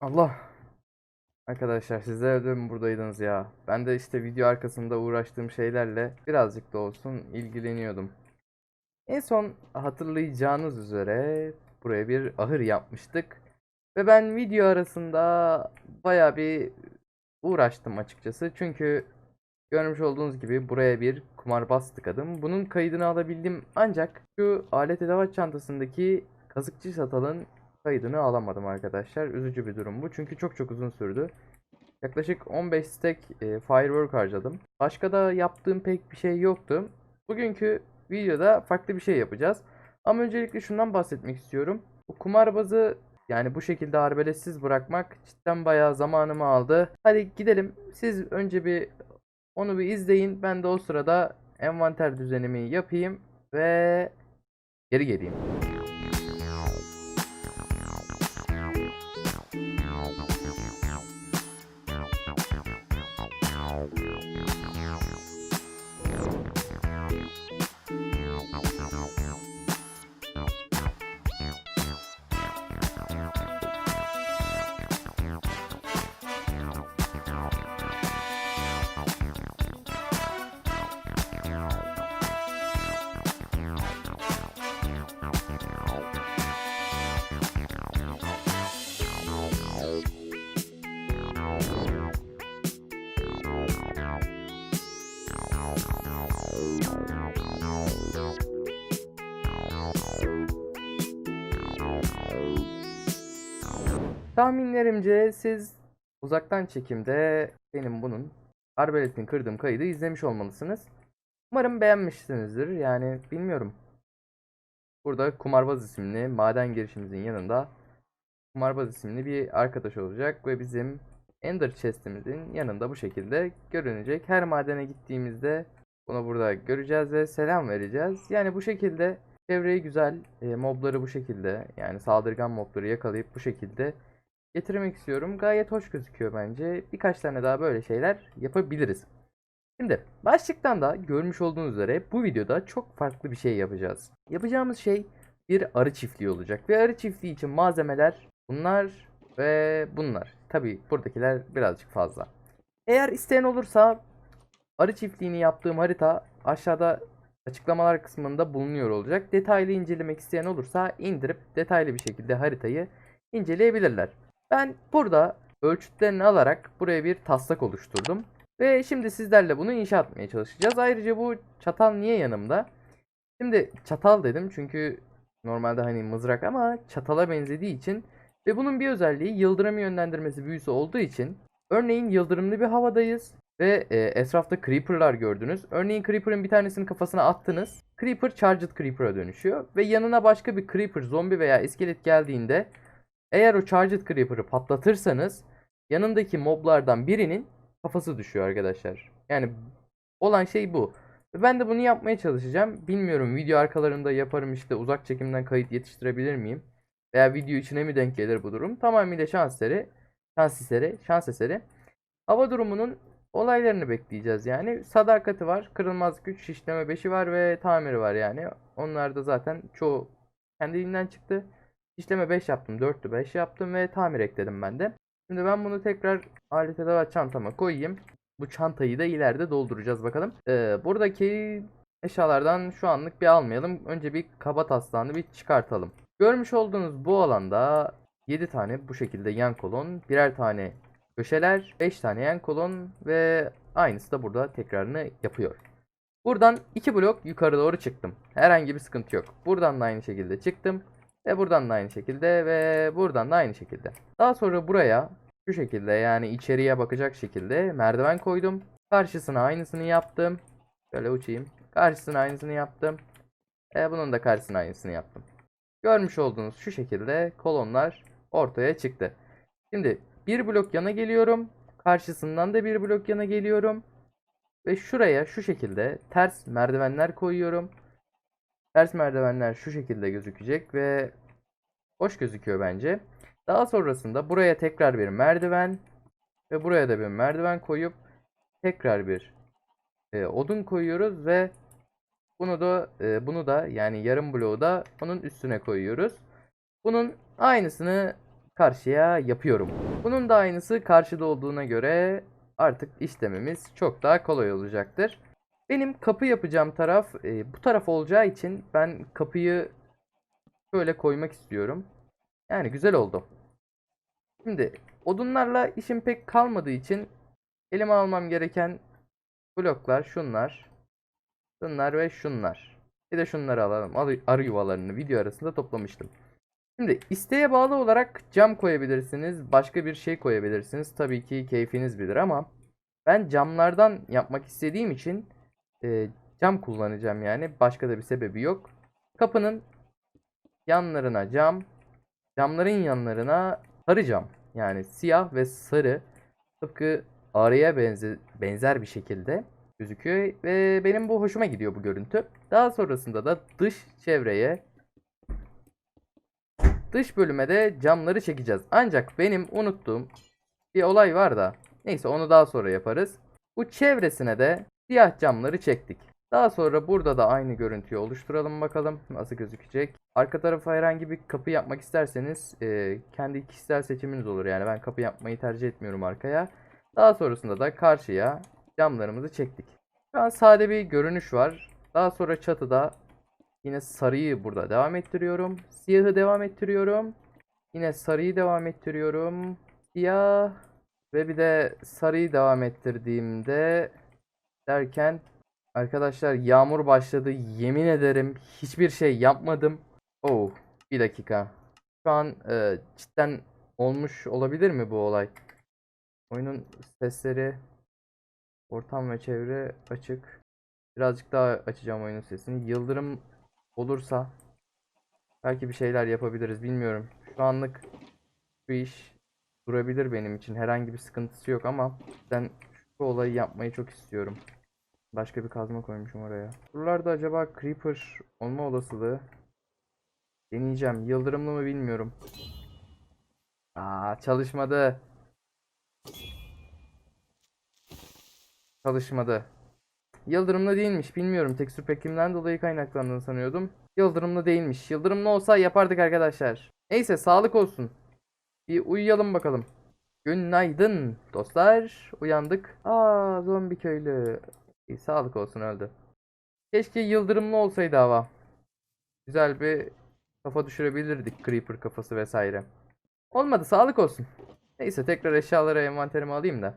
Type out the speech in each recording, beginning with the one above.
Allah. Arkadaşlar sizler de buradaydınız ya? Ben de işte video arkasında uğraştığım şeylerle birazcık da olsun ilgileniyordum. En son hatırlayacağınız üzere buraya bir ahır yapmıştık. Ve ben video arasında baya bir uğraştım açıkçası. Çünkü görmüş olduğunuz gibi buraya bir kumarbaz tıkadım. Bunun kaydını alabildim ancak şu alet edevat çantasındaki kazıkçı satalın kaydını alamadım arkadaşlar. Üzücü bir durum bu. Çünkü çok çok uzun sürdü. Yaklaşık 15 stack e, firework harcadım. Başka da yaptığım pek bir şey yoktu. Bugünkü videoda farklı bir şey yapacağız. Ama öncelikle şundan bahsetmek istiyorum. Bu kumarbazı yani bu şekilde arbeletsiz bırakmak cidden bayağı zamanımı aldı. Hadi gidelim. Siz önce bir onu bir izleyin. Ben de o sırada envanter düzenimi yapayım ve geri geleyim. Tahminlerimce siz uzaktan çekimde benim bunun arbaletin kırdığım kaydı izlemiş olmalısınız. Umarım beğenmişsinizdir. Yani bilmiyorum. Burada Kumarbaz isimli maden girişimizin yanında Kumarbaz isimli bir arkadaş olacak ve bizim Ender Chest'imizin yanında bu şekilde görünecek. Her madene gittiğimizde bunu burada göreceğiz ve selam vereceğiz. Yani bu şekilde çevreyi güzel, e, mobları bu şekilde yani saldırgan mobları yakalayıp bu şekilde getirmek istiyorum. Gayet hoş gözüküyor bence. Birkaç tane daha böyle şeyler yapabiliriz. Şimdi başlıktan da görmüş olduğunuz üzere bu videoda çok farklı bir şey yapacağız. Yapacağımız şey bir arı çiftliği olacak. Ve arı çiftliği için malzemeler bunlar ve bunlar. Tabi buradakiler birazcık fazla. Eğer isteyen olursa arı çiftliğini yaptığım harita aşağıda açıklamalar kısmında bulunuyor olacak. Detaylı incelemek isteyen olursa indirip detaylı bir şekilde haritayı inceleyebilirler. Ben burada ölçütlerini alarak buraya bir taslak oluşturdum. Ve şimdi sizlerle bunu inşa etmeye çalışacağız. Ayrıca bu çatal niye yanımda? Şimdi çatal dedim çünkü normalde hani mızrak ama çatala benzediği için ve bunun bir özelliği yıldırım yönlendirmesi büyüsü olduğu için örneğin yıldırımlı bir havadayız ve e, etrafta creeper'lar gördünüz. Örneğin creeper'ın bir tanesini kafasına attınız. Creeper charged creeper'a dönüşüyor ve yanına başka bir creeper, zombi veya iskelet geldiğinde eğer o Charged Creeper'ı patlatırsanız yanındaki moblardan birinin kafası düşüyor arkadaşlar. Yani olan şey bu. Ben de bunu yapmaya çalışacağım. Bilmiyorum video arkalarında yaparım işte uzak çekimden kayıt yetiştirebilir miyim? Veya video içine mi denk gelir bu durum? Tamamıyla şans eseri. Şans eseri. Şans eseri. Hava durumunun olaylarını bekleyeceğiz yani. Sadakati var. Kırılmaz güç. Şişleme 5'i var ve tamiri var yani. Onlar da zaten çoğu kendiliğinden çıktı. İşleme 5 yaptım. 4'tü 5 yaptım ve tamir ekledim ben de. Şimdi ben bunu tekrar alet edevat çantama koyayım. Bu çantayı da ileride dolduracağız bakalım. Ee, buradaki eşyalardan şu anlık bir almayalım. Önce bir kaba taslağını bir çıkartalım. Görmüş olduğunuz bu alanda 7 tane bu şekilde yan kolon, birer tane köşeler, 5 tane yan kolon ve aynısı da burada tekrarını yapıyor. Buradan 2 blok yukarı doğru çıktım. Herhangi bir sıkıntı yok. Buradan da aynı şekilde çıktım. Ve buradan da aynı şekilde ve buradan da aynı şekilde. Daha sonra buraya şu şekilde yani içeriye bakacak şekilde merdiven koydum. Karşısına aynısını yaptım. Şöyle uçayım. Karşısına aynısını yaptım. E bunun da karşısına aynısını yaptım. Görmüş olduğunuz şu şekilde kolonlar ortaya çıktı. Şimdi bir blok yana geliyorum. Karşısından da bir blok yana geliyorum. Ve şuraya şu şekilde ters merdivenler koyuyorum. Ters merdivenler şu şekilde gözükecek ve hoş gözüküyor bence. Daha sonrasında buraya tekrar bir merdiven ve buraya da bir merdiven koyup tekrar bir e, odun koyuyoruz ve bunu da e, bunu da yani yarım bloğu da onun üstüne koyuyoruz. Bunun aynısını karşıya yapıyorum. Bunun da aynısı karşıda olduğuna göre artık işlememiz çok daha kolay olacaktır. Benim kapı yapacağım taraf e, bu taraf olacağı için ben kapıyı şöyle koymak istiyorum. Yani güzel oldu. Şimdi odunlarla işim pek kalmadığı için elime almam gereken bloklar şunlar. Şunlar ve şunlar. Bir de şunları alalım. Arı, arı yuvalarını video arasında toplamıştım. Şimdi isteğe bağlı olarak cam koyabilirsiniz. Başka bir şey koyabilirsiniz. Tabii ki keyfiniz bilir ama ben camlardan yapmak istediğim için e, cam kullanacağım yani. Başka da bir sebebi yok. Kapının yanlarına cam, camların yanlarına sarı cam. Yani siyah ve sarı tıpkı araya benze benzer bir şekilde gözüküyor ve benim bu hoşuma gidiyor bu görüntü. Daha sonrasında da dış çevreye dış bölüme de camları çekeceğiz. Ancak benim unuttuğum bir olay var da neyse onu daha sonra yaparız. Bu çevresine de siyah camları çektik. Daha sonra burada da aynı görüntüyü oluşturalım bakalım nasıl gözükecek. Arka tarafa herhangi bir kapı yapmak isterseniz e, kendi kişisel seçiminiz olur. Yani ben kapı yapmayı tercih etmiyorum arkaya. Daha sonrasında da karşıya camlarımızı çektik. Şu an sade bir görünüş var. Daha sonra çatıda yine sarıyı burada devam ettiriyorum. Siyahı devam ettiriyorum. Yine sarıyı devam ettiriyorum. Siyah ve bir de sarıyı devam ettirdiğimde derken arkadaşlar yağmur başladı. Yemin ederim hiçbir şey yapmadım. Oh bir dakika. Şu an e, cidden olmuş olabilir mi bu olay? Oyunun sesleri ortam ve çevre açık. Birazcık daha açacağım oyunun sesini. Yıldırım olursa belki bir şeyler yapabiliriz bilmiyorum. Şu anlık şu iş durabilir benim için. Herhangi bir sıkıntısı yok ama ben şu olayı yapmayı çok istiyorum. Başka bir kazma koymuşum oraya. Buralarda acaba creeper olma olasılığı deneyeceğim. Yıldırımlı mı bilmiyorum. Aa çalışmadı. Çalışmadı. Yıldırımlı değilmiş. Bilmiyorum. Tekstür pekimden dolayı kaynaklandığını sanıyordum. Yıldırımlı değilmiş. Yıldırımlı olsa yapardık arkadaşlar. Neyse sağlık olsun. Bir uyuyalım bakalım. Günaydın dostlar. Uyandık. Aa zombi köylü. İyi, sağlık olsun öldü. Keşke yıldırımlı olsaydı hava. Güzel bir kafa düşürebilirdik. Creeper kafası vesaire. Olmadı sağlık olsun. Neyse tekrar eşyaları envanterime alayım da.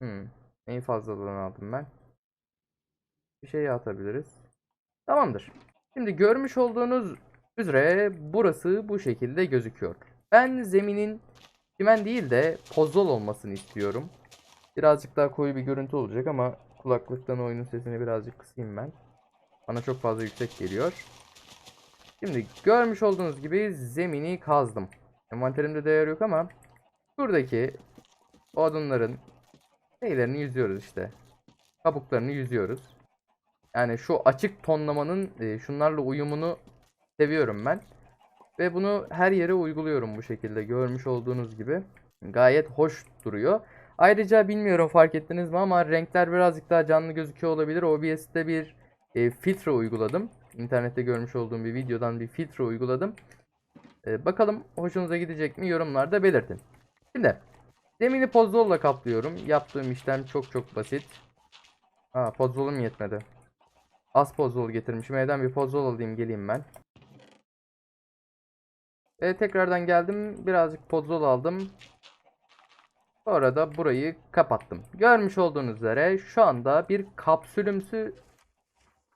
Hmm. Neyi fazlalığını aldım ben? Bir şey atabiliriz. Tamamdır. Şimdi görmüş olduğunuz üzere burası bu şekilde gözüküyor. Ben zeminin çimen değil de pozol olmasını istiyorum. Birazcık daha koyu bir görüntü olacak ama kulaklıktan oyunun sesini birazcık kısayım ben. Bana çok fazla yüksek geliyor. Şimdi görmüş olduğunuz gibi zemini kazdım. Envanterimde değer yok ama şuradaki odunların şeylerini yüzüyoruz işte. Kabuklarını yüzüyoruz. Yani şu açık tonlamanın e, şunlarla uyumunu seviyorum ben. Ve bunu her yere uyguluyorum bu şekilde görmüş olduğunuz gibi. Gayet hoş duruyor. Ayrıca bilmiyorum fark ettiniz mi ama renkler birazcık daha canlı gözüküyor olabilir. OBS'te bir e, filtre uyguladım. İnternette görmüş olduğum bir videodan bir filtre uyguladım. E, bakalım hoşunuza gidecek mi yorumlarda belirtin. Şimdi zemini pozzolla kaplıyorum. Yaptığım işlem çok çok basit. Aa pozzolum yetmedi. Az pozzol getirmişim. Evden bir pozzol alayım geleyim ben. Ve tekrardan geldim. Birazcık pozzol aldım. Sonra da burayı kapattım. Görmüş olduğunuz üzere şu anda bir kapsülümsü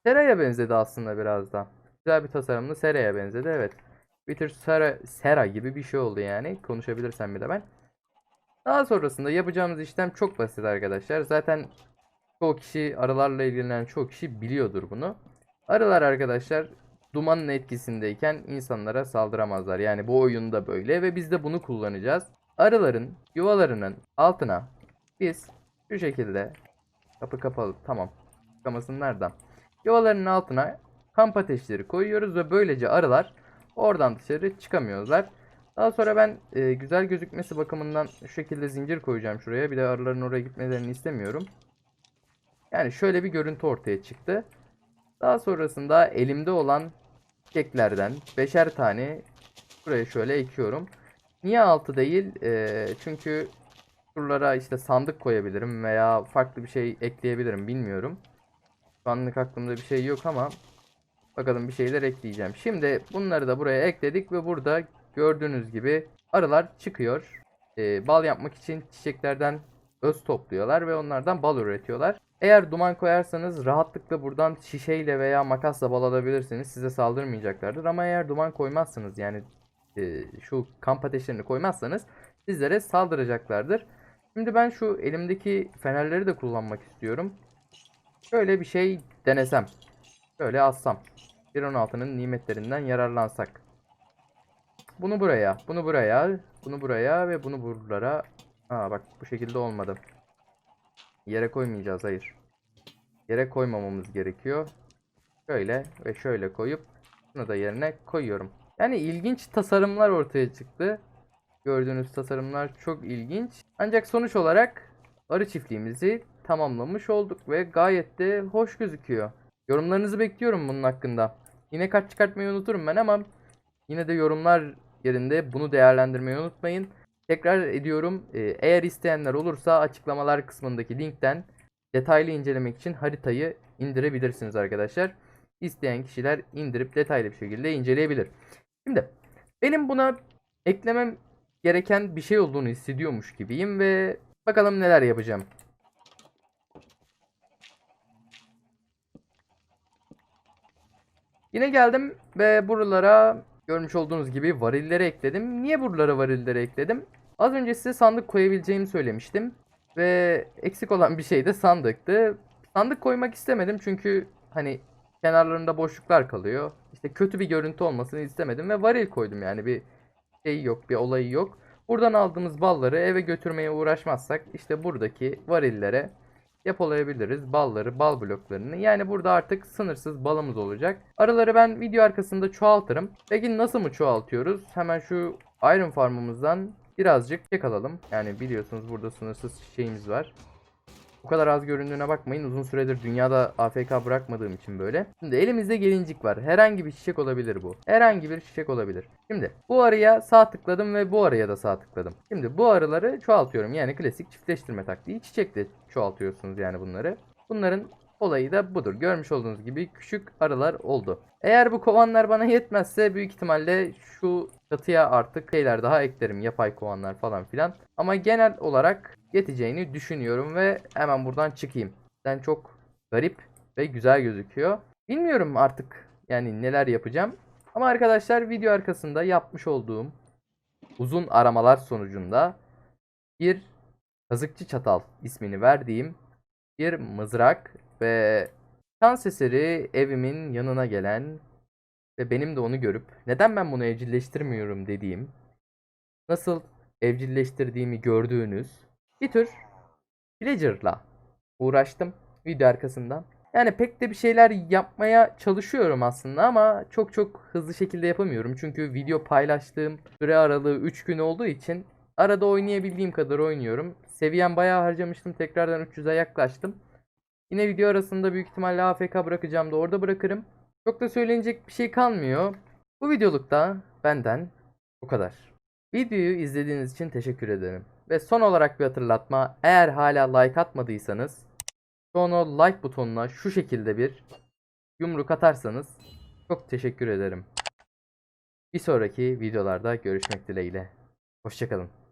seraya benzedi aslında biraz da. Güzel bir tasarımlı seraya benzedi evet. Bir tür sera, sera gibi bir şey oldu yani. Konuşabilirsem bir de ben. Daha sonrasında yapacağımız işlem çok basit arkadaşlar. Zaten çoğu kişi arılarla ilgilenen çoğu kişi biliyordur bunu. Arılar arkadaşlar dumanın etkisindeyken insanlara saldıramazlar. Yani bu oyunda böyle ve biz de bunu kullanacağız. Arıların yuvalarının altına biz şu şekilde kapı kapalı tamam. Kamasın nereden? Yuvalarının altına kamp ateşleri koyuyoruz ve böylece arılar oradan dışarı çıkamıyorlar. Daha sonra ben e, güzel gözükmesi bakımından şu şekilde zincir koyacağım şuraya. Bir de arıların oraya gitmelerini istemiyorum. Yani şöyle bir görüntü ortaya çıktı. Daha sonrasında elimde olan keklerden beşer tane buraya şöyle ekiyorum. Niye 6 değil? Ee, çünkü şuralara işte sandık koyabilirim veya farklı bir şey ekleyebilirim bilmiyorum. Şu anlık aklımda bir şey yok ama bakalım bir şeyler ekleyeceğim. Şimdi bunları da buraya ekledik ve burada gördüğünüz gibi arılar çıkıyor. Ee, bal yapmak için çiçeklerden öz topluyorlar ve onlardan bal üretiyorlar. Eğer duman koyarsanız rahatlıkla buradan şişeyle veya makasla bal alabilirsiniz. Size saldırmayacaklardır ama eğer duman koymazsanız yani e, şu kamp ateşlerini koymazsanız sizlere saldıracaklardır. Şimdi ben şu elimdeki fenerleri de kullanmak istiyorum. Şöyle bir şey denesem. Şöyle assam. 1.16'nın nimetlerinden yararlansak. Bunu buraya, bunu buraya, bunu buraya ve bunu buralara. Aa bak bu şekilde olmadı. Yere koymayacağız hayır. Yere koymamamız gerekiyor. Şöyle ve şöyle koyup bunu da yerine koyuyorum. Yani ilginç tasarımlar ortaya çıktı. Gördüğünüz tasarımlar çok ilginç. Ancak sonuç olarak arı çiftliğimizi tamamlamış olduk ve gayet de hoş gözüküyor. Yorumlarınızı bekliyorum bunun hakkında. Yine kart çıkartmayı unuturum ben ama yine de yorumlar yerinde bunu değerlendirmeyi unutmayın. Tekrar ediyorum e, eğer isteyenler olursa açıklamalar kısmındaki linkten detaylı incelemek için haritayı indirebilirsiniz arkadaşlar. İsteyen kişiler indirip detaylı bir şekilde inceleyebilir. Şimdi benim buna eklemem gereken bir şey olduğunu hissediyormuş gibiyim ve bakalım neler yapacağım. Yine geldim ve buralara görmüş olduğunuz gibi varilleri ekledim. Niye buralara varilleri ekledim? Az önce size sandık koyabileceğimi söylemiştim. Ve eksik olan bir şey de sandıktı. Sandık koymak istemedim çünkü hani kenarlarında boşluklar kalıyor. İşte kötü bir görüntü olmasını istemedim ve varil koydum yani bir şey yok, bir olayı yok. Buradan aldığımız balları eve götürmeye uğraşmazsak işte buradaki varillere depolayabiliriz. Balları, bal bloklarını. Yani burada artık sınırsız balımız olacak. Arıları ben video arkasında çoğaltırım. Peki nasıl mı çoğaltıyoruz? Hemen şu Iron Farm'ımızdan birazcık çek alalım. Yani biliyorsunuz burada sınırsız şeyimiz var. Bu kadar az göründüğüne bakmayın. Uzun süredir dünyada AFK bırakmadığım için böyle. Şimdi elimizde gelincik var. Herhangi bir çiçek olabilir bu. Herhangi bir çiçek olabilir. Şimdi bu arıya sağ tıkladım ve bu arıya da sağ tıkladım. Şimdi bu arıları çoğaltıyorum. Yani klasik çiftleştirme taktiği. Çiçekle çoğaltıyorsunuz yani bunları. Bunların olayı da budur. Görmüş olduğunuz gibi küçük arılar oldu. Eğer bu kovanlar bana yetmezse büyük ihtimalle şu çatıya artık şeyler daha eklerim. Yapay kovanlar falan filan. Ama genel olarak yeteceğini düşünüyorum ve hemen buradan çıkayım. Ben çok garip ve güzel gözüküyor. Bilmiyorum artık yani neler yapacağım. Ama arkadaşlar video arkasında yapmış olduğum uzun aramalar sonucunda bir kazıkçı çatal ismini verdiğim bir mızrak ve şans eseri evimin yanına gelen ve benim de onu görüp neden ben bunu evcilleştirmiyorum dediğim nasıl evcilleştirdiğimi gördüğünüz bir tür villager'la uğraştım video arkasından. Yani pek de bir şeyler yapmaya çalışıyorum aslında ama çok çok hızlı şekilde yapamıyorum. Çünkü video paylaştığım süre aralığı 3 gün olduğu için arada oynayabildiğim kadar oynuyorum. Seviyem bayağı harcamıştım. Tekrardan 300'e yaklaştım. Yine video arasında büyük ihtimalle AFK bırakacağım da orada bırakırım. Çok da söylenecek bir şey kalmıyor. Bu videolukta benden bu kadar. Videoyu izlediğiniz için teşekkür ederim. Ve son olarak bir hatırlatma. Eğer hala like atmadıysanız sonra like butonuna şu şekilde bir yumruk atarsanız çok teşekkür ederim. Bir sonraki videolarda görüşmek dileğiyle. Hoşçakalın.